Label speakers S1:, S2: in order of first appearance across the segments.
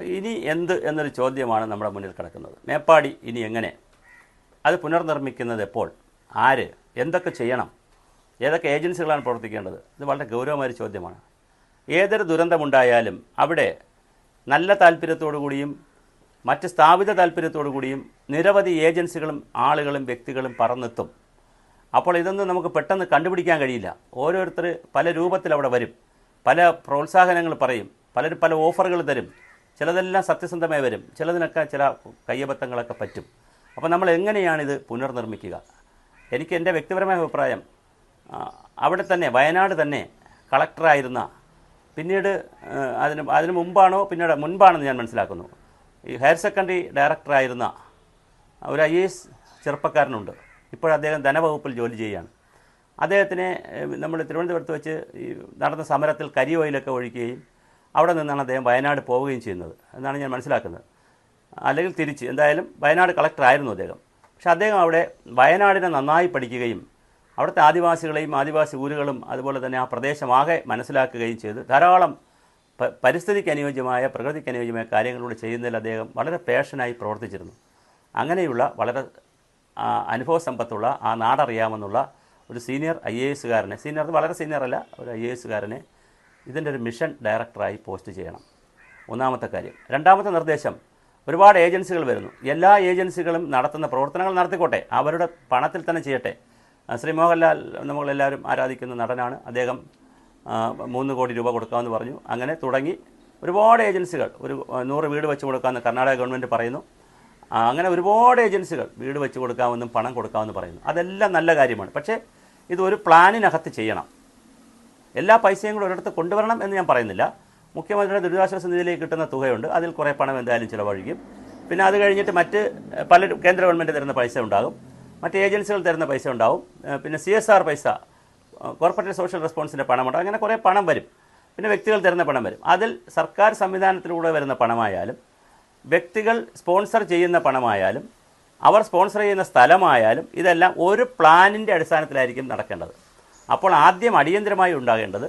S1: ഇനി എന്ത് എന്നൊരു ചോദ്യമാണ് നമ്മുടെ മുന്നിൽ കിടക്കുന്നത്. മേപ്പാടി ഇനി എങ്ങനെ? അത് പുനർനിർമ്മിക്കുന്നത് എപ്പോൾ? ആര്? എന്തൊക്കെ ചെയ്യണം? ഏതൊക്കെ ഏജൻസികളാണ് പ്രവർത്തിക്കേണ്ടത്? ഇത് വളരെ ഗൗരവമായ ചോദ്യമാണ്. ഏതൊരു ദുരന്തമുണ്ടായാലും അവിടെ നല്ല താല്പര്യത്തോടു കൂടിയും മറ്റ് സ്ഥാപിത താല്പര്യത്തോടു കൂടിയും നിരവധി ഏജൻസികളും ആളുകളും വ്യക്തികളും പറന്നെത്തും. അപ്പോൾ ഇതൊന്നും നമുക്ക് പെട്ടെന്ന് കണ്ടുപിടിക്കാൻ കഴിയില്ല. ഓരോരുത്തർ പല രൂപത്തിൽ അവിടെ വരും. പല പ്രോത്സാഹനങ്ങൾ പറയും. പലരും പല ഓഫറുകൾ തരും. ചിലതെല്ലാം സത്യസന്ധമായി വരും. ചിലതിനൊക്കെ ചില കയ്യബദ്ധങ്ങളൊക്കെ പറ്റും. അപ്പോൾ നമ്മൾ എങ്ങനെയാണിത് പുനർനിർമ്മിക്കുക? എനിക്ക് എന്റെ വ്യക്തിപരമായ അഭിപ്രായം അവിടെ തന്നെ വയനാട് തന്നെ കളക്ടറായിരുന്ന പിന്നീട് അതിന് അതിന് മുമ്പാണോ പിന്നീട് മുൻപാണെന്ന് ഞാൻ മനസ്സിലാക്കുന്നു. ഈ ഹയർ സെക്കൻഡറി ഡയറക്ടറായിരുന്ന ഒരു ഐ എസ് ചെറുപ്പക്കാരനുണ്ട്. ഇപ്പോൾ അദ്ദേഹം ധനവകുപ്പിൽ ജോലി ചെയ്യുകയാണ്. അദ്ദേഹത്തിനെ നമ്മൾ തിരുവനന്തപുരത്ത് വെച്ച് ഈ നടന്ന സമരത്തിൽ കരിയോയിലൊക്കെ ഒഴിക്കുകയും അവിടെ നിന്നാണ് അദ്ദേഹം വയനാട് പോവുകയും ചെയ്യുന്നത്. എന്നാണ് ഞാൻ മനസ്സിലാക്കുന്നത്. അല്ലെങ്കിൽ തിരിച്ച് എന്തായാലും വയനാട് കളക്ടറായിരുന്നു അദ്ദേഹം. പക്ഷേ അദ്ദേഹം അവിടെ വയനാടിനെ നന്നായി പഠിക്കുകയും അവിടുത്തെ ആദിവാസികളെയും ആദിവാസി ഊരുകളും അതുപോലെ തന്നെ ആ പ്രദേശമാകെ മനസ്സിലാക്കുകയും ചെയ്ത്. ധാരാളം പരിസ്ഥിതിക്ക് അനുയോജ്യമായ പ്രകൃതിക്ക് അനുയോജ്യമായ കാര്യങ്ങളിലൂടെ ചെയ്യുന്നതിൽ അദ്ദേഹം വളരെ പേഷനായി പ്രവർത്തിച്ചിരുന്നു. അങ്ങനെയുള്ള വളരെ അനുഭവ സമ്പത്തുള്ള ആ നാടറിയാമെന്നുള്ള ഒരു സീനിയർ ഐ എ എസുകാരനെ സീനിയർ വളരെ സീനിയർ അല്ല ഒരു ഐ എ എസുകാരനെ ഇതിന്റെ ഒരു മിഷൻ ഡയറക്ടറായി പോസ്റ്റ് ചെയ്യണം. ഒന്നാമത്തെ കാര്യം. രണ്ടാമത്തെ നിർദ്ദേശം ഒരുപാട് ഏജൻസികൾ വരുന്നു. എല്ലാ ഏജൻസികളും നടത്തുന്ന പ്രവർത്തനങ്ങൾ നടത്തിക്കോട്ടെ. അവരുടെ പണത്തിൽ തന്നെ ചെയ്യട്ടെ. ശ്രീ മോഹൻലാൽ നമ്മളെല്ലാവരും ആരാധിക്കുന്ന നടനാണ്. അദ്ദേഹം മൂന്ന് കോടി രൂപ കൊടുക്കാമെന്ന് പറഞ്ഞു. അങ്ങനെ തുടങ്ങി. ഒരുപാട് ഏജൻസികൾ ഒരു നൂറ് വീട് വെച്ച് കൊടുക്കാമെന്ന് കർണാടക ഗവൺമെന്റ് പറയുന്നു. അങ്ങനെ ഒരുപാട് ഏജൻസികൾ വീട് വെച്ച് കൊടുക്കാമെന്നും പണം കൊടുക്കാമെന്ന് പറയുന്നു. അതെല്ലാം നല്ല കാര്യമാണ്. പക്ഷേ ഇത് ഒരു പ്ലാനിനകത്ത് ചെയ്യണം. എല്ലാ പൈസയും കൂടെ ഒരിടത്ത് കൊണ്ടുവരണം എന്ന് ഞാൻ പറയുന്നില്ല. മുഖ്യമന്ത്രിയുടെ ദുരിതാശ്വാസ നിധിയിലേക്ക് കിട്ടുന്ന തുകയുണ്ട്. അതിൽ കുറേ പണം എന്തായാലും ചിലവഴിക്കും. പിന്നെ അത് കഴിഞ്ഞിട്ട് മറ്റ് പല കേന്ദ്ര ഗവൺമെന്റ് തരുന്ന പൈസ ഉണ്ടാകും. മറ്റ് ഏജൻസികൾ തരുന്ന പൈസ ഉണ്ടാകും. പിന്നെ സി എസ് ആർ പൈസ കോർപ്പറേറ്റ് സോഷ്യൽ റെസ്പോൺസിന്റെ പണമുണ്ടാകും അങ്ങനെ കുറേ പണം വരും. പിന്നെ വ്യക്തികൾ തരുന്ന പണം വരും. അതിൽ സർക്കാർ സംവിധാനത്തിലൂടെ വരുന്ന പണമായാലും വ്യക്തികൾ സ്പോൺസർ ചെയ്യുന്ന പണമായാലും അവർ സ്പോൺസർ ചെയ്യുന്ന സ്ഥലമായാലും ഇതെല്ലാം ഒരു പ്ലാനിന്റെ അടിസ്ഥാനത്തിലായിരിക്കും നടക്കേണ്ടത്. അപ്പോൾ ആദ്യം അടിയന്തരമായി ഉണ്ടാകേണ്ടത്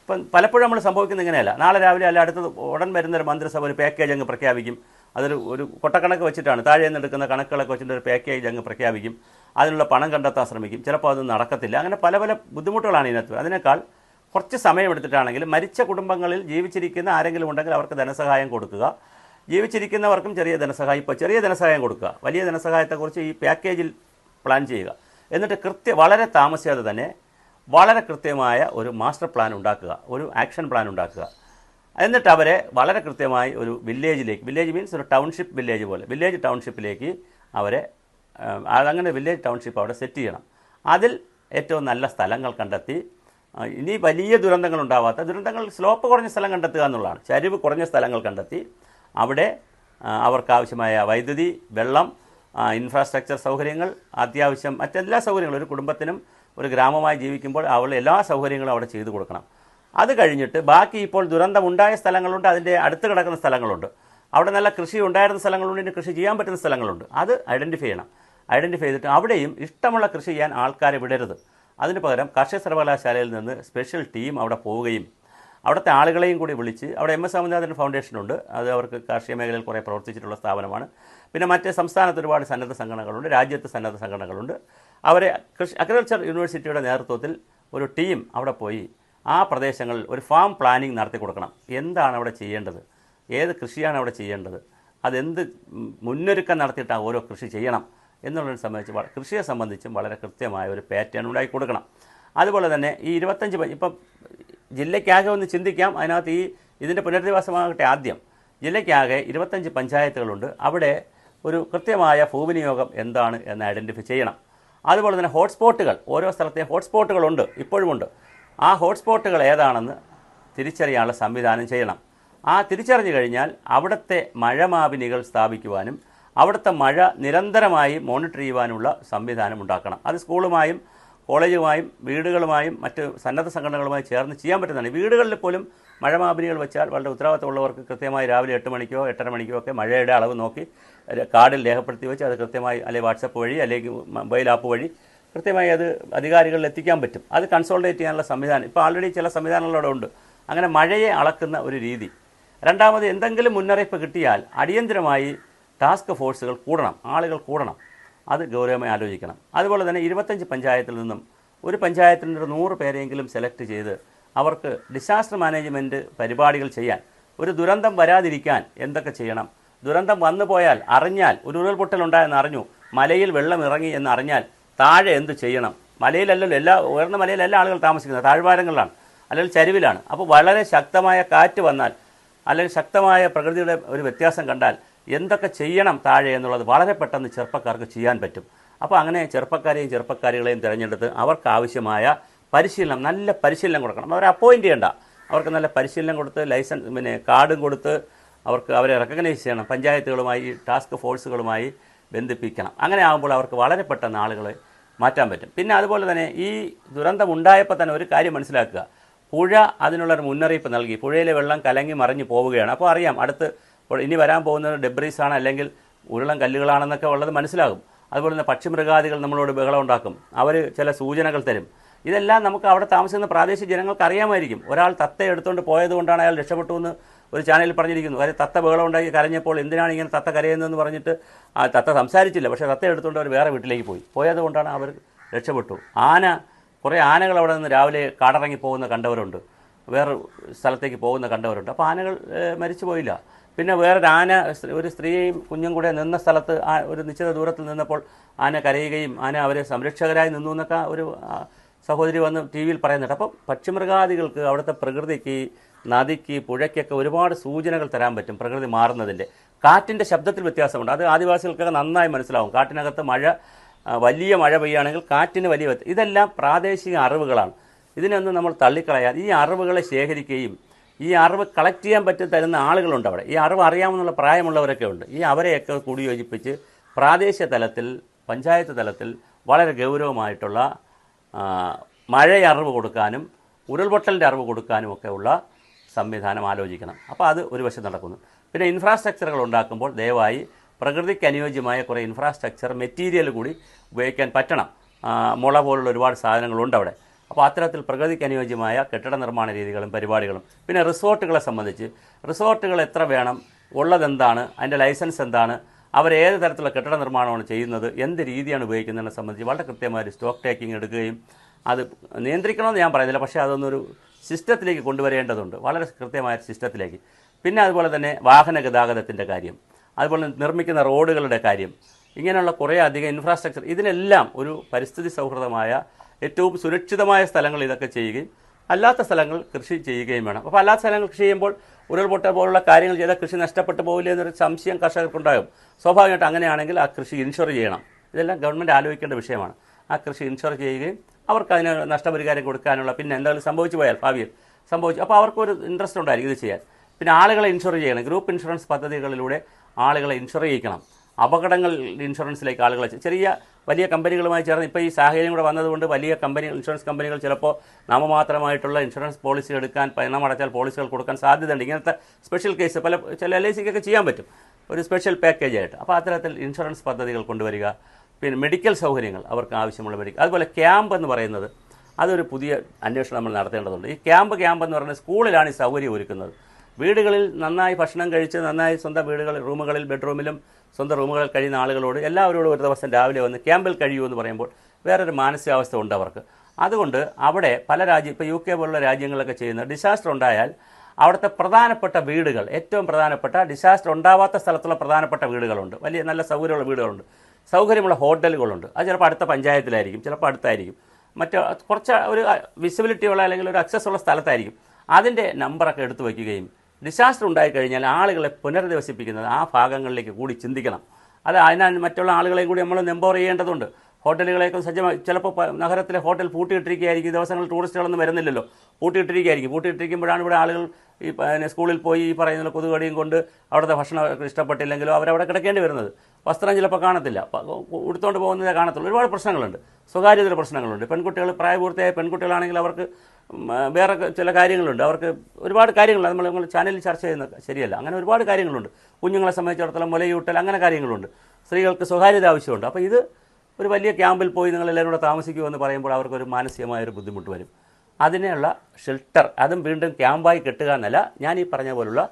S1: ഇപ്പം പലപ്പോഴും നമ്മൾ സംഭവിക്കുന്നത് ഇങ്ങനെയല്ല. നാളെ രാവിലെ അല്ല അടുത്തത് ഉടൻ വരുന്ന ഒരു മന്ത്രിസഭ ഒരു പാക്കേജ് അങ്ങ് പ്രഖ്യാപിക്കും. അതൊരു ഒരു കൊട്ടക്കണക്ക് വെച്ചിട്ടാണ്. താഴെ നിന്ന് എടുക്കുന്ന കണക്കുകളൊക്കെ വെച്ചിട്ട് ഒരു പാക്കേജ് അങ്ങ് പ്രഖ്യാപിക്കും. അതിനുള്ള പണം കണ്ടെത്താൻ ശ്രമിക്കും. ചിലപ്പോൾ അത് നടക്കത്തില്ല. അങ്ങനെ പല പല ബുദ്ധിമുട്ടുകളാണ് ഇതിനകത്ത്. അതിനേക്കാൾ കുറച്ച് സമയമെടുത്തിട്ടാണെങ്കിൽ മരിച്ച കുടുംബങ്ങളിൽ ജീവിച്ചിരിക്കുന്ന ആരെങ്കിലും ഉണ്ടെങ്കിൽ അവർക്ക് ധനസഹായം കൊടുക്കുക. ജീവിച്ചിരിക്കുന്നവർക്കും ചെറിയ ധനസഹായം ഇപ്പോൾ ചെറിയ ധനസഹായം കൊടുക്കുക. വലിയ ധനസഹായത്തെക്കുറിച്ച് ഈ പാക്കേജിൽ പ്ലാൻ ചെയ്യുക. എന്നിട്ട് കൃത്യ വളരെ താമസിയാതെ തന്നെ വളരെ കൃത്യമായ ഒരു മാസ്റ്റർ പ്ലാൻ ഉണ്ടാക്കുക ഒരു ആക്ഷൻ പ്ലാൻ ഉണ്ടാക്കുക. എന്നിട്ട് അവരെ വളരെ കൃത്യമായി ഒരു വില്ലേജിലേക്ക് വില്ലേജ് മീൻസ് ഒരു ടൗൺഷിപ്പ് വില്ലേജ് പോലെ വില്ലേജ് ടൗൺഷിപ്പിലേക്ക് അവരെ ആ, അതങ്ങനെ വില്ലേജ് ടൗൺഷിപ്പ് അവിടെ സെറ്റ് ചെയ്യണം. അതിൽ ഏറ്റവും നല്ല സ്ഥലങ്ങൾ കണ്ടെത്തി ഇനി വലിയ ദുരന്തങ്ങൾ ഉണ്ടാവാത്ത ദുരന്തങ്ങൾ സ്ലോപ്പ് കുറഞ്ഞ സ്ഥലം കണ്ടെത്തുക എന്നുള്ളതാണ്. ചരിവ് കുറഞ്ഞ സ്ഥലങ്ങൾ കണ്ടെത്തി അവിടെ അവർക്കാവശ്യമായ വൈദ്യുതി വെള്ളം ഇൻഫ്രാസ്ട്രക്ചർ സൗകര്യങ്ങൾ അത്യാവശ്യം മറ്റെല്ലാ സൗകര്യങ്ങളും ഒരു കുടുംബത്തിനും ഒരു ഗ്രാമമായി ജീവിക്കുമ്പോൾ അവൾ എല്ലാ സൗകര്യങ്ങളും അവിടെ ചെയ്തു കൊടുക്കണം. അത് കഴിഞ്ഞിട്ട് ബാക്കി ഇപ്പോൾ ദുരന്തമുണ്ടായ സ്ഥലങ്ങളുണ്ട് അതിന്റെ അടുത്ത് കിടക്കുന്ന സ്ഥലങ്ങളുണ്ട്. അവിടെ നല്ല കൃഷി ഉണ്ടായിരുന്ന സ്ഥലങ്ങളുണ്ട് ഇനി കൃഷി ചെയ്യാൻ പറ്റുന്ന സ്ഥലങ്ങളുണ്ട്. അത് ഐഡന്റിഫൈ ചെയ്യണം. ഐഡന്റിഫൈ ചെയ്തിട്ട് അവിടെയും ഇഷ്ടമുള്ള കൃഷി ചെയ്യാൻ ആൾക്കാരെ വിടരുത്. അതിന് പകരം കാർഷിക സർവകലാശാലയിൽ നിന്ന് സ്പെഷ്യൽ ടീം അവിടെ പോവുകയും അവിടുത്തെ ആളുകളെയും കൂടി വിളിച്ച് അവിടെ എം എസ് സ്വാമിനാഥൻ ഫൗണ്ടേഷനുണ്ട് അത് അവർക്ക് കാർഷിക മേഖലയിൽ കുറേ പ്രവർത്തിച്ചിട്ടുള്ള സ്ഥാപനമാണ്. പിന്നെ മറ്റ് സംസ്ഥാനത്ത് ഒരുപാട് സന്നദ്ധ സംഘടനകളുണ്ട് രാജ്യത്ത് സന്നദ്ധ സംഘടനകളുണ്ട്. അവരെ കൃഷി അഗ്രികൾച്ചർ യൂണിവേഴ്സിറ്റിയുടെ നേതൃത്വത്തിൽ ഒരു ടീം അവിടെ പോയി. ആ പ്രദേശങ്ങളിൽ ഒരു ഫാം പ്ലാനിങ് നടത്തി കൊടുക്കണം. എന്താണ് അവിടെ ചെയ്യേണ്ടത്? ഏത് കൃഷിയാണ് അവിടെ ചെയ്യേണ്ടത്? അതെന്ത് മുന്നൊരുക്കം നടത്തിയിട്ടാണ് ഓരോ കൃഷി ചെയ്യണം എന്നുള്ളതിനെ സംബന്ധിച്ച് കൃഷിയെ സംബന്ധിച്ചും വളരെ കൃത്യമായ ഒരു പാറ്റേൺ ഉണ്ടാക്കി കൊടുക്കണം. അതുപോലെ തന്നെ ഈ ഇരുപത്തഞ്ച് ഇപ്പം ജില്ലയ്ക്കാകെ ഒന്ന് ചിന്തിക്കാം. അതിനകത്ത് ഈ ഇതിന്റെ പുനരധിവാസമാകട്ടെ ആദ്യം. ജില്ലയ്ക്കാകെ ഇരുപത്തഞ്ച് പഞ്ചായത്തുകളുണ്ട്. അവിടെ ഒരു കൃത്യമായ ഭൂവിനിയോഗം എന്താണ് എന്ന് ഐഡന്റിഫൈ ചെയ്യണം. അതുപോലെ തന്നെ ഹോട്ട്സ്പോട്ടുകൾ. ഓരോ സ്ഥലത്തെയും ഹോട്ട്സ്പോട്ടുകളുണ്ട് ഇപ്പോഴുമുണ്ട്. ആ ഹോട്ട്സ്പോട്ടുകൾ ഏതാണെന്ന് തിരിച്ചറിയാനുള്ള സംവിധാനം ചെയ്യണം. ആ തിരിച്ചറിഞ്ഞു കഴിഞ്ഞാൽ അവിടുത്തെ മഴമാപിനികൾ സ്ഥാപിക്കുവാനും അവിടുത്തെ മഴ നിരന്തരമായി മോണിറ്റർ ചെയ്യുവാനുള്ള സംവിധാനം ഉണ്ടാക്കണം. അത് സ്കൂളുമായും കോളേജുമായും വീടുകളുമായും മറ്റ് സന്നദ്ധ സംഘടനകളുമായി ചേർന്ന് ചെയ്യാൻ പറ്റുന്നതാണ്. വീടുകളിൽ പോലും മഴ മാപിനികൾ വെച്ചാൽ വളരെ ഉത്തരവാദിത്തമുള്ളവർക്ക് കൃത്യമായി രാവിലെ എട്ട് മണിക്കോ എട്ടര മണിക്കോ ഒക്കെ മഴയുടെ അളവ് നോക്കി കാർഡിൽ രേഖപ്പെടുത്തി വെച്ച് അത് കൃത്യമായി അല്ലെങ്കിൽ വാട്സപ്പ് വഴി അല്ലെങ്കിൽ മൊബൈൽ ആപ്പ് വഴി കൃത്യമായി അത് അധികാരികളിൽ എത്തിക്കാൻ പറ്റും. അത് കൺസോൾട്ടേറ്റ് ചെയ്യാനുള്ള സംവിധാനം. ഇപ്പോൾ ആൾറെഡി ചില സംവിധാനങ്ങൾ അവിടെ ഉണ്ട്. അങ്ങനെ മഴയെ അളക്കുന്ന ഒരു രീതി. രണ്ടാമത് എന്തെങ്കിലും മുന്നറിയിപ്പ് കിട്ടിയാൽ അടിയന്തരമായി ടാസ്ക് ഫോഴ്സുകൾ കൂടണം. ആളുകൾ കൂടണം. അത് ഗൗരവമായി ആലോചിക്കണം. അതുപോലെ തന്നെ ഇരുപത്തഞ്ച് പഞ്ചായത്തിൽ നിന്നും ഒരു ഒരു നൂറ് പേരെങ്കിലും സെലക്ട് ചെയ്ത് അവർക്ക് ഡിസാസ്റ്റർ മാനേജ്മെന്റ് പരിപാടികൾ ചെയ്യാൻ ഒരു ദുരന്തം വരാതിരിക്കാൻ എന്തൊക്കെ ചെയ്യണം? ദുരന്തം വന്നു പോയാൽ അറിഞ്ഞാൽ ഒരു ഉരുൾപൊട്ടൽ ഉണ്ടായെന്ന് അറിഞ്ഞു മലയിൽ വെള്ളം ഇറങ്ങി എന്ന് അറിഞ്ഞാൽ താഴെ എന്ത് ചെയ്യണം? മലയിലല്ലല്ലോ എല്ലാ ഉയർന്ന മലയിലല്ല ആളുകൾ താമസിക്കുന്നത് താഴ്വാരങ്ങളിലാണ് അല്ലെങ്കിൽ ചരിവിലാണ്. അപ്പോൾ വളരെ ശക്തമായ കാറ്റ് വന്നാൽ അല്ലെങ്കിൽ ശക്തമായ പ്രകൃതിയുടെ ഒരു വ്യത്യാസം കണ്ടാൽ എന്തൊക്കെ ചെയ്യണം താഴെ എന്നുള്ളത് വളരെ പെട്ടെന്ന് ചെറുപ്പക്കാർക്ക് ചെയ്യാൻ പറ്റും. അപ്പോൾ അങ്ങനെ ചെറുപ്പക്കാരെയും ചെറുപ്പക്കാരികളെയും തിരഞ്ഞെടുത്ത് അവർക്ക് ആവശ്യമായ പരിശീലനം നല്ല പരിശീലനം കൊടുക്കണം. അവരെ അപ്പോയിന്റ് ചെയ്യണ്ട. അവർക്ക് നല്ല പരിശീലനം കൊടുത്ത് ലൈസൻസ് പിന്നെ കാർഡും കൊടുത്ത് അവർക്ക് അവരെ റെക്കഗ്നൈസ് ചെയ്യണം. പഞ്ചായത്തുകളുമായി ടാസ്ക് ഫോഴ്സുകളുമായി ബന്ധിപ്പിക്കണം. അങ്ങനെ ആകുമ്പോൾ അവർക്ക് വളരെ പെട്ടെന്ന് ആളുകളെ മാറ്റാൻ പറ്റും. പിന്നെ അതുപോലെ തന്നെ ഈ ദുരന്തം ഉണ്ടായപ്പോൾ തന്നെ ഒരു കാര്യം മനസ്സിലാക്കുക. പുഴ അതിനുള്ളൊരു മുന്നറിയിപ്പ് നൽകി. പുഴയിലെ വെള്ളം കലങ്ങി മറിഞ്ഞു പോവുകയാണ്. അപ്പോൾ അറിയാം അടുത്ത് ഇനി വരാൻ പോകുന്നത് ഡെബ്രീസ് ആണ് അല്ലെങ്കിൽ ഉരുളം കല്ലുകളാണെന്നൊക്കെ ഉള്ളത് മനസ്സിലാകും. അതുപോലെ തന്നെ പക്ഷിമൃഗാദികൾ നമ്മളോട് ബഹളം ഉണ്ടാക്കും. അവർ ചില സൂചനകൾ തരും. ഇതെല്ലാം നമുക്ക് അവിടെ താമസിക്കുന്ന പ്രാദേശിക ജനങ്ങൾക്ക് അറിയാമായിരിക്കും. ഒരാൾ തത്ത എടുത്തുകൊണ്ട് പോയതുകൊണ്ടാണ് അയാൾ രക്ഷപ്പെട്ടു എന്ന് ഒരു ചാനലിൽ പറഞ്ഞിരിക്കുന്നു. കാര്യം തത്ത ബഹളം ഉണ്ടാക്കി കരഞ്ഞപ്പോൾ എന്തിനാണ് ഇങ്ങനെ തത്ത കരയുന്നതെന്ന് പറഞ്ഞിട്ട് ആ തത്ത സംസാരിച്ചില്ല. പക്ഷേ തത്ത എടുത്തുകൊണ്ട് അവർ വേറെ വീട്ടിലേക്ക് പോയി. പോയതുകൊണ്ടാണ് അവർ രക്ഷപ്പെട്ടു. ആന കുറേ ആനകൾ അവിടെ നിന്ന് രാവിലെ കാടിറങ്ങി പോകുന്ന കണ്ടവരുണ്ട്. വേറെ സ്ഥലത്തേക്ക് പോകുന്ന കണ്ടവരുണ്ട്. അപ്പോൾ ആനകൾ മരിച്ചു പോയില്ല പിന്നെ വേറൊരു ആന ഒരു സ്ത്രീയും കുഞ്ഞും കൂടെ നിന്ന സ്ഥലത്ത് ആ- ഒരു നിശ്ചിത ദൂരത്തിൽ നിന്നപ്പോൾ ആന കരയുകയും ആന അവരെ സംരക്ഷകരായി നിന്നു എന്നൊക്കെ ഒരു സഹോദരി വന്ന് ടി വിയിൽ പറയുന്നുണ്ട്. അപ്പം പക്ഷിമൃഗാദികൾക്ക് അവിടുത്തെ പ്രകൃതിക്ക് നദിക്ക് പുഴയ്ക്കൊക്കെ ഒരുപാട് സൂചനകൾ തരാൻ പറ്റും പ്രകൃതി മാറുന്നതിന്റെ. കാറ്റിന്റെ ശബ്ദത്തിൽ വ്യത്യാസമുണ്ട്. അത് ആദിവാസികൾക്കൊക്കെ നന്നായി മനസ്സിലാവും. കാട്ടിനകത്ത് മഴ വലിയ മഴ പെയ്യുകയാണെങ്കിൽ കാറ്റിന് വലിയ ഇതെല്ലാം പ്രാദേശിക അറിവുകളാണ്. ഇതിനൊന്നും നമ്മൾ തള്ളിക്കളയാതെ ഈ അറിവുകളെ ശേഖരിക്കുകയും ഈ അറിവ് കളക്ട് ചെയ്യാൻ പറ്റി തരുന്ന ആളുകളുണ്ട് അവിടെ. ഈ അറിവ് അറിയാമെന്നുള്ള പ്രായമുള്ളവരൊക്കെ ഉണ്ട്. ഈ അവരെയൊക്കെ കൂടി യോജിപ്പിച്ച് പ്രാദേശിക തലത്തിൽ പഞ്ചായത്ത് തലത്തിൽ വളരെ ഗൗരവമായിട്ടുള്ള മഴ അറിവ് കൊടുക്കാനും ഉരുൾപൊട്ടലിന്റെ അറിവ് കൊടുക്കാനും ഒക്കെ ഉള്ള സംവിധാനം ആലോചിക്കണം. അപ്പോൾ അത് ഒരു വശം നടക്കുന്നു. പിന്നെ ഇൻഫ്രാസ്ട്രക്ചറുകൾ ഉണ്ടാക്കുമ്പോൾ ദയവായി പ്രകൃതിക്ക് അനുയോജ്യമായ കുറേ ഇൻഫ്രാസ്ട്രക്ചർ മെറ്റീരിയൽ കൂടി ഉപയോഗിക്കാൻ പറ്റണം. മുള പോലുള്ള ഒരുപാട് സാധനങ്ങളുണ്ട് അവിടെ. അപ്പോൾ അത്തരത്തിൽ പ്രകൃതിക്ക് അനുയോജ്യമായ കെട്ടിട നിർമ്മാണ രീതികളും പരിപാടികളും. പിന്നെ റിസോർട്ടുകളെ സംബന്ധിച്ച് റിസോർട്ടുകൾ എത്ര വേണം ഉള്ളതെന്താണ് അതിന്റെ ലൈസൻസ് എന്താണ് അവർ ഏത് തരത്തിലുള്ള കെട്ടിട നിർമ്മാണമാണ് ചെയ്യുന്നത് എന്ത് രീതിയാണ് ഉപയോഗിക്കുന്നതിനെ സംബന്ധിച്ച് വളരെ കൃത്യമായ ഒരു സ്റ്റോക്ക് ടേക്കിംഗ് എടുക്കുകയും അത് നിയന്ത്രിക്കണമെന്ന് ഞാൻ പറയുന്നില്ല പക്ഷേ അതൊന്നൊരു സിസ്റ്റത്തിലേക്ക് കൊണ്ടുവരേണ്ടതുണ്ട് വളരെ കൃത്യമായ സിസ്റ്റത്തിലേക്ക്. പിന്നെ അതുപോലെ തന്നെ വാഹന ഗതാഗതത്തിന്റെ കാര്യം അതുപോലെ നിർമ്മിക്കുന്ന റോഡുകളുടെ കാര്യം ഇങ്ങനെയുള്ള കുറേ അധികം ഇൻഫ്രാസ്ട്രക്ചർ ഇതിനെല്ലാം ഒരു പരിസ്ഥിതി സൗഹൃദമായ ഏറ്റവും സുരക്ഷിതമായ സ്ഥലങ്ങൾ ഇതൊക്കെ ചെയ്യുകയും അല്ലാത്ത സ്ഥലങ്ങൾ കൃഷി ചെയ്യുകയും വേണം. അപ്പോൾ അല്ലാത്ത സ്ഥലങ്ങൾ കൃഷി ചെയ്യുമ്പോൾ ഉരുൾപൊട്ട പോലുള്ള കാര്യങ്ങൾ ചെയ്താൽ കൃഷി നഷ്ടപ്പെട്ടു പോകില്ല എന്നൊരു സംശയം കർഷകർക്കുണ്ടാകും. സ്വാഭാവികമായിട്ട് അങ്ങനെയാണെങ്കിൽ ആ കൃഷി ഇൻഷുർ ചെയ്യണം. ഇതെല്ലാം ഗവൺമെന്റ് ആലോചിക്കേണ്ട വിഷയമാണ്. ആ കൃഷി ഇൻഷുർ ചെയ്യുകയും അവർക്ക് അതിന് നഷ്ടപരിഹാരം കൊടുക്കാനുള്ള പിന്നെ എന്തെങ്കിലും സംഭവിച്ചു പോയാൽ ഭാവിയിൽ സംഭവിച്ചു. അപ്പോൾ അവർക്കൊരു ഇൻട്രസ്റ്റ് ഉണ്ടായിരിക്കും ഇത് ചെയ്യാൻ. പിന്നെ ആളുകളെ ഇൻഷുർ ചെയ്യണം. ഗ്രൂപ്പ് ഇൻഷുറൻസ് പദ്ധതികളിലൂടെ ആളുകളെ ഇൻഷുർ ചെയ്യിക്കണം. അപകടങ്ങൾ ഇൻഷുറൻസിലേക്ക് ആളുകളെ ചെറിയ വലിയ കമ്പനികളുമായി ചേർന്ന് ഇപ്പോൾ ഈ സാഹചര്യം കൂടെ വന്നതുകൊണ്ട് വലിയ കമ്പനി ഇൻഷുറൻസ് കമ്പനികൾ ചിലപ്പോൾ നാമമാത്രമായിട്ടുള്ള ഇൻഷുറൻസ് പോളിസി എടുക്കാൻ പണം അടച്ചാൽ പോളിസികൾ കൊടുക്കാൻ സാധ്യതയുണ്ട്. ഇങ്ങനത്തെ സ്പെഷ്യൽ കേസ് പല ചില എൽ ഐ സിക്കൊക്കെ ചെയ്യാൻ പറ്റും. ഒരു സ്പെഷ്യൽ പാക്കേജ് ആയിട്ട്. അപ്പോൾ അത്തരത്തിൽ ഇൻഷുറൻസ് പദ്ധതികൾ കൊണ്ടുവരിക പിന്നെ മെഡിക്കൽ സൗകര്യങ്ങൾ അവർക്ക് ആവശ്യമുള്ള മെഡിക്കൽ അതുപോലെ ക്യാമ്പ് എന്ന് പറയുന്നത് അതൊരു പുതിയ അന്വേഷണം നമ്മൾ നടത്തേണ്ടതുണ്ട്. ഈ ക്യാമ്പ് ക്യാമ്പ് എന്ന് പറയുന്നത് സ്കൂളിലാണ് ഈ സൗകര്യം ഒരുക്കുന്നത്. വീടുകളിൽ നന്നായി ഭക്ഷണം കഴിച്ച് നന്നായി സ്വന്തം വീടുകളിൽ റൂമുകളിൽ ബെഡ്റൂമിലും സ്വന്തം റൂമുകളിൽ കഴിയുന്ന ആളുകളോട് എല്ലാവരോടും ഒരു ദിവസം രാവിലെ വന്ന് ക്യാമ്പിൽ കഴിയൂ എന്ന് പറയുമ്പോൾ വേറൊരു മാനസികാവസ്ഥ ഉണ്ട് അവർക്ക്. അതുകൊണ്ട് അവിടെ പല രാജ്യം ഇപ്പോൾ യു കെ പോലുള്ള രാജ്യങ്ങളൊക്കെ ചെയ്യുന്ന ഡിസാസ്റ്റർ ഉണ്ടായാൽ അവിടുത്തെ പ്രധാനപ്പെട്ട വീടുകൾ ഏറ്റവും പ്രധാനപ്പെട്ട ഡിസാസ്റ്റർ ഉണ്ടാവാത്ത സ്ഥലത്തുള്ള പ്രധാനപ്പെട്ട വീടുകളുണ്ട്. വലിയ നല്ല സൗകര്യമുള്ള വീടുകളുണ്ട്. സൗകര്യമുള്ള ഹോട്ടലുകളുണ്ട്. അത് ചിലപ്പോൾ അടുത്ത പഞ്ചായത്തിലായിരിക്കും ചിലപ്പോൾ അടുത്തായിരിക്കും. മറ്റ് കുറച്ച് ഒരു വിസിബിലിറ്റി ഉള്ള അല്ലെങ്കിൽ ഒരു അക്സസ് ഉള്ള സ്ഥലത്തായിരിക്കും. അതിന്റെ നമ്പറൊക്കെ എടുത്തു വയ്ക്കുകയും ഡിസാസ്റ്റർ ഉണ്ടായിക്കഴിഞ്ഞാൽ ആളുകളെ പുനരധിവസിപ്പിക്കുന്നത് ആ ഭാഗങ്ങളിലേക്ക് കൂടി ചിന്തിക്കണം. അത് അതിനാൽ മറ്റുള്ള ആളുകളെയും കൂടി നമ്മൾ എംപവർ ചെയ്യേണ്ടതുണ്ട്. ഹോട്ടലുകളെയൊക്കെ സജ്ജമായി ചിലപ്പോൾ നഗരത്തിലെ ഹോട്ടൽ പൂട്ടിയിട്ടിരിക്കുകയായിരിക്കും ദിവസങ്ങൾ ടൂറിസ്റ്റുകളൊന്നും വരുന്നില്ലല്ലോ. പൂട്ടിയിട്ടിരിക്കുകയായിരിക്കും. പൂട്ടിയിട്ടിരിക്കുമ്പോഴാണ് ഇവിടെ ആളുകൾ ഈ സ്കൂളിൽ പോയി ഈ പറയുന്ന കൊതുകടിയും കൊണ്ട് അവിടുത്തെ ഭക്ഷണം ഇഷ്ടപ്പെട്ടില്ലെങ്കിലോ അവരവിടെ കിടക്കേണ്ടി വരുന്നത്. വസ്ത്രം ചിലപ്പോൾ കാണത്തില്ല. ഉടുത്തുകൊണ്ട് പോകുന്നതേ കാണത്തുള്ളൂ. ഒരുപാട് പ്രശ്നങ്ങളുണ്ട്. സ്വകാര്യതയുടെ പ്രശ്നങ്ങളുണ്ട്. പെൺകുട്ടികൾ പ്രായപൂർത്തിയായ പെൺകുട്ടികളാണെങ്കിൽ അവർക്ക് വേറെ ചില കാര്യങ്ങളുണ്ട്. അവർക്ക് ഒരുപാട് കാര്യങ്ങൾ നമ്മൾ നമ്മൾ ചാനലിൽ ചർച്ച ചെയ്യുന്ന ശരിയല്ല. അങ്ങനെ ഒരുപാട് കാര്യങ്ങളുണ്ട്. കുഞ്ഞുങ്ങളെ സംബന്ധിച്ചിടത്തോളം മുലയൂട്ടൽ അങ്ങനെ കാര്യങ്ങളുണ്ട്. സ്ത്രീകൾക്ക് സ്വകാര്യത ആവശ്യമുണ്ട്. അപ്പോൾ ഇത് ഒരു വലിയ ക്യാമ്പിൽ പോയി നിങ്ങൾ എല്ലാവരും കൂടെ താമസിക്കുമെന്ന് പറയുമ്പോൾ അവർക്കൊരു മാനസികമായൊരു ബുദ്ധിമുട്ട് വരും. അതിനുള്ള ഷെൽട്ടർ അതും വീണ്ടും ക്യാമ്പായി കെട്ടുക എന്നല്ല ഞാൻ ഈ പറഞ്ഞ പോലുള്ള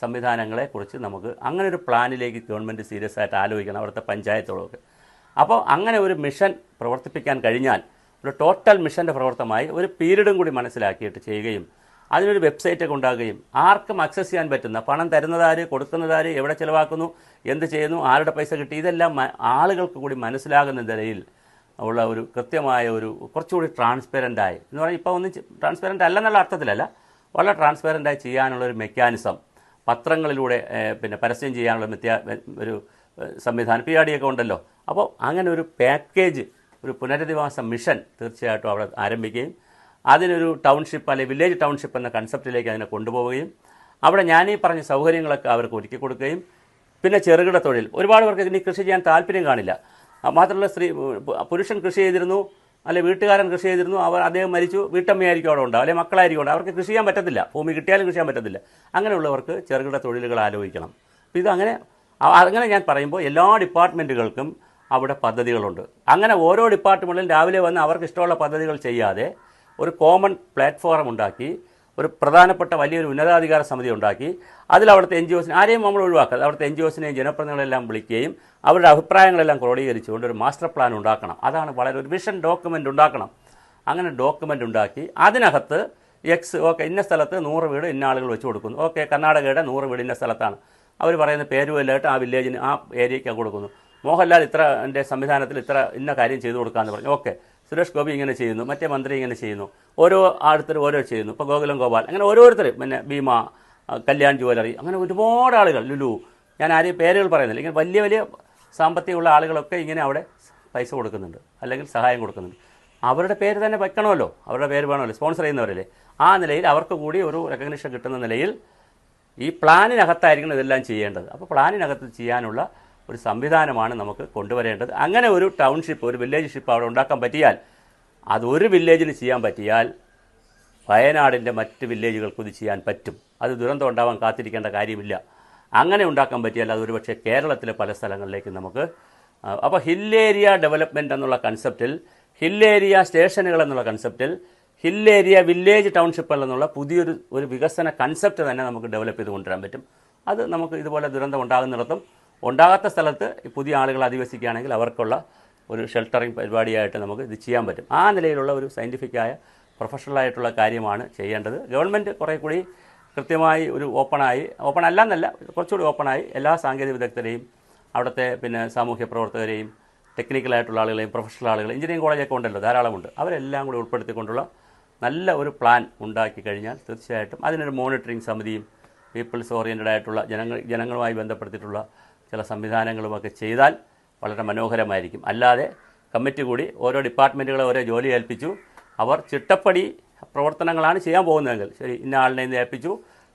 S1: സംവിധാനങ്ങളെക്കുറിച്ച് നമുക്ക് അങ്ങനെ ഒരു പ്ലാനിലേക്ക് ഗവൺമെന്റ് സീരിയസ് ആയിട്ട് ആലോചിക്കണം അവിടുത്തെ പഞ്ചായത്തുകളൊക്കെ. അപ്പോൾ അങ്ങനെ ഒരു മിഷൻ പ്രവർത്തിപ്പിക്കാൻ കഴിഞ്ഞാൽ ഒരു ടോട്ടൽ മിഷന്റെ പ്രവർത്തനമായി ഒരു പീരീഡും കൂടി മനസ്സിലാക്കിയിട്ട് ചെയ്യുകയും അതിനൊരു വെബ്സൈറ്റൊക്കെ ഉണ്ടാകുകയും ആർക്കും അക്സസ് ചെയ്യാൻ പറ്റുന്ന പണം തരുന്നതാര് കൊടുക്കുന്നതാര് എവിടെ ചിലവാക്കുന്നു എന്ത് ചെയ്യുന്നു ആരുടെ പൈസ കിട്ടി ഇതെല്ലാം ആളുകൾക്ക് കൂടി മനസ്സിലാകുന്ന നിലയിൽ ഉള്ള ഒരു കൃത്യമായ ഒരു കുറച്ചുകൂടി ട്രാൻസ്പെറന്റായി എന്ന് പറഞ്ഞാൽ ഇപ്പോൾ ഒന്നും ട്രാൻസ്പെറന്റ് അല്ലെന്നുള്ള അർത്ഥത്തിലല്ല. വളരെ ട്രാൻസ്പെറന്റായി ചെയ്യാനുള്ള ഒരു മെക്കാനിസം പത്രങ്ങളിലൂടെ പിന്നെ പരസ്യം ചെയ്യാനുള്ള ഒരു സംവിധാനം പി ആർ ഉണ്ടല്ലോ. അപ്പോൾ അങ്ങനെ ഒരു പാക്കേജ് ഒരു പുനരധിവാസ മിഷൻ തീർച്ചയായിട്ടും അവിടെ ആരംഭിക്കുകയും അതിനൊരു ടൗൺഷിപ്പ് അല്ലെങ്കിൽ വില്ലേജ് ടൗൺഷിപ്പ് എന്ന കൺസെപ്റ്റിലേക്ക് അതിനെ കൊണ്ടുപോവുകയും അവിടെ ഞാനീ പറഞ്ഞ സൗകര്യങ്ങളൊക്കെ അവർക്ക് ഒരുക്കി കൊടുക്കുകയും പിന്നെ ചെറുകിട തൊഴിൽ. ഒരുപാട് പേർക്ക് ഇനി കൃഷി ചെയ്യാൻ താല്പര്യം കാണില്ല. മാത്രമല്ല സ്ത്രീ പുരുഷൻ കൃഷി ചെയ്തിരുന്നു അല്ലെ വീട്ടുകാരൻ കൃഷി ചെയ്തിരുന്നു അവർ അദ്ദേഹം മരിച്ചു വീട്ടമ്മയായിരിക്കും അവിടെ ഉണ്ടാവും അല്ലെങ്കിൽ മക്കളായിരിക്കും ഉണ്ടാവും അവർക്ക് കൃഷി ചെയ്യാൻ പറ്റത്തില്ല. ഭൂമി കിട്ടിയാലും കൃഷി ചെയ്യാൻ പറ്റത്തില്ല. അങ്ങനെയുള്ളവർക്ക് ചെറുകിട തൊഴിലുകൾ ആലോചിക്കണം. അപ്പോൾ ഇത് അങ്ങനെ അങ്ങനെ ഞാൻ പറയുമ്പോൾ എല്ലാ ഡിപ്പാർട്ട്മെന്റുകൾക്കും അവിടെ പദ്ധതികളുണ്ട്. അങ്ങനെ ഓരോ ഡിപ്പാർട്ട്മെന്റിലും രാവിലെ വന്ന് അവർക്ക് ഇഷ്ടമുള്ള പദ്ധതികൾ ചെയ്യാതെ ഒരു കോമൺ പ്ലാറ്റ്ഫോം ഉണ്ടാക്കി ഒരു പ്രധാനപ്പെട്ട വലിയൊരു ഉന്നതാധികാര സമിതി ഉണ്ടാക്കി അതിൽ അവിടുത്തെ എൻ ജി ഒസിനെ ആരെയും നമ്മൾ ഒഴിവാക്കുക അവിടുത്തെ എൻ ജി ഒസിനെയും ജനപ്രതിനിധികളെല്ലാം വിളിക്കുകയും അവരുടെ അഭിപ്രായങ്ങളെല്ലാം ക്രോഡീകരിച്ചുകൊണ്ട് ഒരു മാസ്റ്റർ പ്ലാൻ ഉണ്ടാക്കണം. അതാണ് വളരെ ഒരു വിഷൻ ഡോക്യുമെന്റ് ഉണ്ടാക്കണം. അങ്ങനെ ഡോക്യുമെന്റ് ഉണ്ടാക്കി അതിനകത്ത് എക്സ് ഓക്കെ ഇന്ന സ്ഥലത്ത് നൂറ് വീട് ഇന്ന ആളുകൾ വെച്ച് കൊടുക്കുന്നു. ഓക്കെ കർണാടകയുടെ നൂറ് വീട് ഇന്ന സ്ഥലത്താണ്. അവർ പറയുന്ന പേരുമെല്ലായിട്ട് ആ വില്ലേജിന് ആ ഏരിയയ്ക്ക് കൊടുക്കുന്നു. മോഹൻലാൽ ഇത്ര എന്റെ സംവിധാനത്തിൽ ഇത്ര ഇന്ന കാര്യം ചെയ്തു കൊടുക്കാമെന്ന് പറഞ്ഞു. ഓക്കെ. സുരേഷ് ഗോപി ഇങ്ങനെ ചെയ്യുന്നു. മറ്റേ മന്ത്രി ഇങ്ങനെ ചെയ്യുന്നു. ഓരോ ആടുത്തർ ഓരോ ചെയ്യുന്നു. ഇപ്പോൾ ഗോകുലം ഗോപാൽ. അങ്ങനെ ഓരോരുത്തർ പിന്നെ ഭീമ കല്യാൺ ജുവലറി അങ്ങനെ ഒരുപാട് ആളുകൾ. ലുലു. ഞാൻ ആരെയും പേരുകൾ പറയുന്നില്ല. ഇങ്ങനെ വലിയ വലിയ സാമ്പത്തികമുള്ള ആളുകളൊക്കെ ഇങ്ങനെ അവിടെ പൈസ കൊടുക്കുന്നുണ്ട്. അല്ലെങ്കിൽ സഹായം കൊടുക്കുന്നുണ്ട്. അവരുടെ പേര് തന്നെ വെക്കണമല്ലോ. അവരുടെ പേര് വേണമല്ലോ. സ്പോൺസർ ചെയ്യുന്നവരല്ലേ. ആ നിലയിൽ അവർക്ക് കൂടി ഒരു റെക്കഗ്നിഷൻ കിട്ടുന്ന നിലയിൽ ഈ പ്ലാനിനകത്തായിരിക്കണം ഇതെല്ലാം ചെയ്യേണ്ടത്. അപ്പോൾ പ്ലാനിനകത്ത് ചെയ്യാനുള്ള ഒരു സംവിധാനമാണ് നമുക്ക് കൊണ്ടുവരേണ്ടത്. അങ്ങനെ ഒരു ടൗൺഷിപ്പ് ഒരു വില്ലേജ് ഷിപ്പ് അവിടെ ഉണ്ടാക്കാൻ പറ്റിയാൽ അത് ഒരു വില്ലേജിന് ചെയ്യാൻ പറ്റിയാൽ വയനാടിന്റെ മറ്റ് വില്ലേജുകൾക്ക് ഇത് ചെയ്യാൻ പറ്റും. അത് ദുരന്തം ഉണ്ടാവാൻ കാത്തിരിക്കേണ്ട കാര്യമില്ല. അങ്ങനെ ഉണ്ടാക്കാൻ പറ്റിയാൽ അത് ഒരുപക്ഷെ കേരളത്തിലെ പല സ്ഥലങ്ങളിലേക്ക് നമുക്ക് അപ്പോൾ ഹിൽ ഏരിയ ഡെവലപ്മെന്റ് എന്നുള്ള കൺസെപ്റ്റിൽ ഹിൽ ഏരിയ സ്റ്റേഷനുകൾ എന്നുള്ള കൺസെപ്റ്റിൽ ഹിൽ ഏരിയ വില്ലേജ് ടൗൺഷിപ്പ് എന്നുള്ള പുതിയൊരു ഒരു വികസന കൺസെപ്റ്റ് തന്നെ നമുക്ക് ഡെവലപ്പ് ചെയ്ത് കൊണ്ടുവരാൻ പറ്റും. അത് നമുക്ക് ഇതുപോലെ ദുരന്തം ഉണ്ടാകുന്നിടത്തും ഉണ്ടാകാത്ത സ്ഥലത്ത് പുതിയ ആളുകൾ അധിവസിക്കുകയാണെങ്കിൽ അവർക്കുള്ള ഒരു ഷെൽട്ടറിങ് പരിപാടിയായിട്ട് നമുക്ക് ഇത് ചെയ്യാൻ പറ്റും. ആ നിലയിലുള്ള ഒരു സയന്റിഫിക്കായ പ്രൊഫഷണലായിട്ടുള്ള കാര്യമാണ് ചെയ്യേണ്ടത്. ഗവൺമെന്റ് കുറേ കൂടി കൃത്യമായി ഒരു ഓപ്പണായി ഓപ്പൺ അല്ലെന്നല്ല കുറച്ചുകൂടി ഓപ്പണായി എല്ലാ സാങ്കേതിക വിദഗ്ധരെയും അവിടുത്തെ പിന്നെ സാമൂഹ്യ പ്രവർത്തകരെയും ടെക്നിക്കലായിട്ടുള്ള ആളുകളെയും പ്രൊഫഷണൽ ആളുകൾ എഞ്ചിനീയറിംഗ് കോളേജൊക്കെ ഉണ്ടല്ലോ ധാരാളമുണ്ട് അവരെല്ലാം കൂടി ഉൾപ്പെടുത്തിക്കൊണ്ടുള്ള നല്ല ഒരു പ്ലാൻ ഉണ്ടാക്കി കഴിഞ്ഞാൽ തീർച്ചയായിട്ടും അതിനൊരു മോണിറ്ററിംഗ് സമിതിയും പീപ്പിൾസ് ഓറിയന്റഡ് ആയിട്ടുള്ള ജനങ്ങൾ ജനങ്ങളുമായി ബന്ധപ്പെടുത്തിയിട്ടുള്ള ചില സംവിധാനങ്ങളുമൊക്കെ ചെയ്താൽ വളരെ മനോഹരമായിരിക്കും. അല്ലാതെ കമ്മിറ്റി കൂടി ഓരോ ഡിപ്പാർട്ട്മെന്റുകളെ ഓരോ ജോലി ഏൽപ്പിച്ചു. അവർ ചിട്ടപ്പടി പ്രവർത്തനങ്ങളാണ് ചെയ്യാൻ പോകുന്നതെങ്കിൽ ശരി ഇന്ന ആളിനെ ഇന്ന് ഏൽപ്പിച്ചു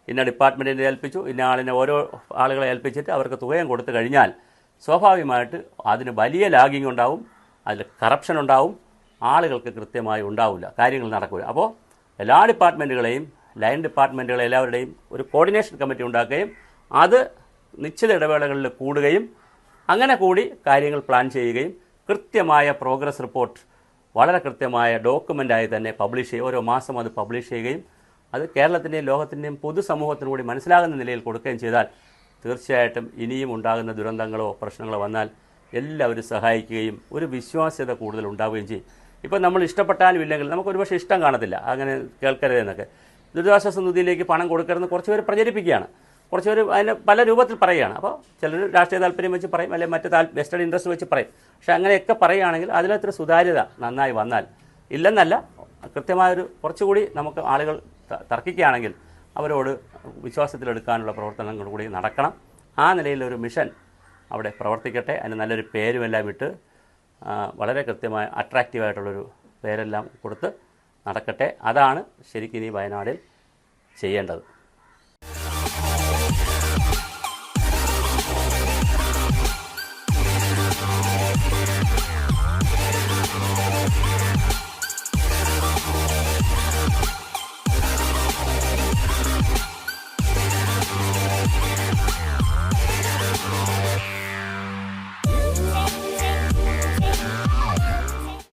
S1: ഇന്ന ഡിപ്പാർട്ട്മെന്റിനെ ഏൽപ്പിച്ചു ഇന്ന ആളിനെ ഓരോ ആളുകളെ ഏൽപ്പിച്ചിട്ട് അവർക്ക് തുകയും കൊടുത്തു കഴിഞ്ഞാൽ സ്വാഭാവികമായിട്ട് അതിന് വലിയ ലാഗിങ് ഉണ്ടാവും അതിൽ കറപ്ഷൻ ഉണ്ടാവും ആളുകൾക്ക് കൃത്യമായി ഉണ്ടാവില്ല കാര്യങ്ങൾ നടക്കില്ല അപ്പോൾ എല്ലാ ഡിപ്പാർട്ട്മെന്റുകളെയും ലൈൻ ഡിപ്പാർട്ട്മെന്റുകളെ എല്ലാവരുടെയും ഒരു കോർഡിനേഷൻ കമ്മിറ്റി ഉണ്ടാക്കുകയും അത് നിശ്ചിത ഇടവേളകളിൽ കൂടുകയും അങ്ങനെ കൂടി കാര്യങ്ങൾ പ്ലാൻ ചെയ്യുകയും കൃത്യമായ പ്രോഗ്രസ് റിപ്പോർട്ട് വളരെ കൃത്യമായ ഡോക്യുമെന്റായി തന്നെ പബ്ലിഷ് ചെയ്യുക ഓരോ മാസം അത് പബ്ലിഷ് ചെയ്യുകയും അത് കേരളത്തിന്റെയും ലോകത്തിന്റെയും പൊതുസമൂഹത്തിനും കൂടി മനസ്സിലാകുന്ന നിലയിൽ കൊടുക്കുകയും ചെയ്താൽ തീർച്ചയായിട്ടും ഇനിയും ഉണ്ടാകുന്ന ദുരന്തങ്ങളോ പ്രശ്നങ്ങളോ വന്നാൽ എല്ലാവരും സഹായിക്കുകയും ഒരു വിശ്വാസ്യത കൂടുതൽ ഉണ്ടാവുകയും ചെയ്യും. ഇപ്പം നമ്മൾ ഇഷ്ടപ്പെട്ടാലും ഇല്ലെങ്കിൽ നമുക്ക് ഒരുപക്ഷെ ഇഷ്ടം കാണത്തില്ല. അങ്ങനെ കേൾക്കരുതെന്നൊക്കെ ദുരിതാശ്വാസ നിധിയിലേക്ക് പണം കൊടുക്കരുതെന്ന് കുറച്ച് പേര് പ്രചരിപ്പിക്കുകയാണ്. കുറച്ച് പേര് അതിനെ പല രൂപത്തിൽ പറയുകയാണ്. അപ്പോൾ ചിലർ രാഷ്ട്രീയ താല്പര്യം വെച്ച് പറയും അല്ലെങ്കിൽ മറ്റ് താൽ വെസ്റ്റേൺ ഇൻട്രസ്റ്റ് വെച്ച് പറയും. പക്ഷേ അങ്ങനെയൊക്കെ പറയുകയാണെങ്കിൽ അതിലത്ര സുതാര്യത നന്നായി വന്നാൽ ഇല്ലെന്നല്ല കൃത്യമായൊരു കുറച്ചുകൂടി നമുക്ക് ആളുകൾ തർക്കിക്കുകയാണെങ്കിൽ അവരോട് വിശ്വാസത്തിലെടുക്കാനുള്ള പ്രവർത്തനങ്ങൾ കൂടി നടക്കണം. ആ നിലയിലൊരു മിഷൻ അവിടെ പ്രവർത്തിക്കട്ടെ. അതിന് നല്ലൊരു പേരുമെല്ലാം ഇട്ട് വളരെ കൃത്യമായ അട്രാക്റ്റീവായിട്ടുള്ളൊരു പേരെല്ലാം കൊടുത്ത് നടക്കട്ടെ. അതാണ് ശരിക്കും ഇനി വയനാടിൽ ചെയ്യേണ്ടത്.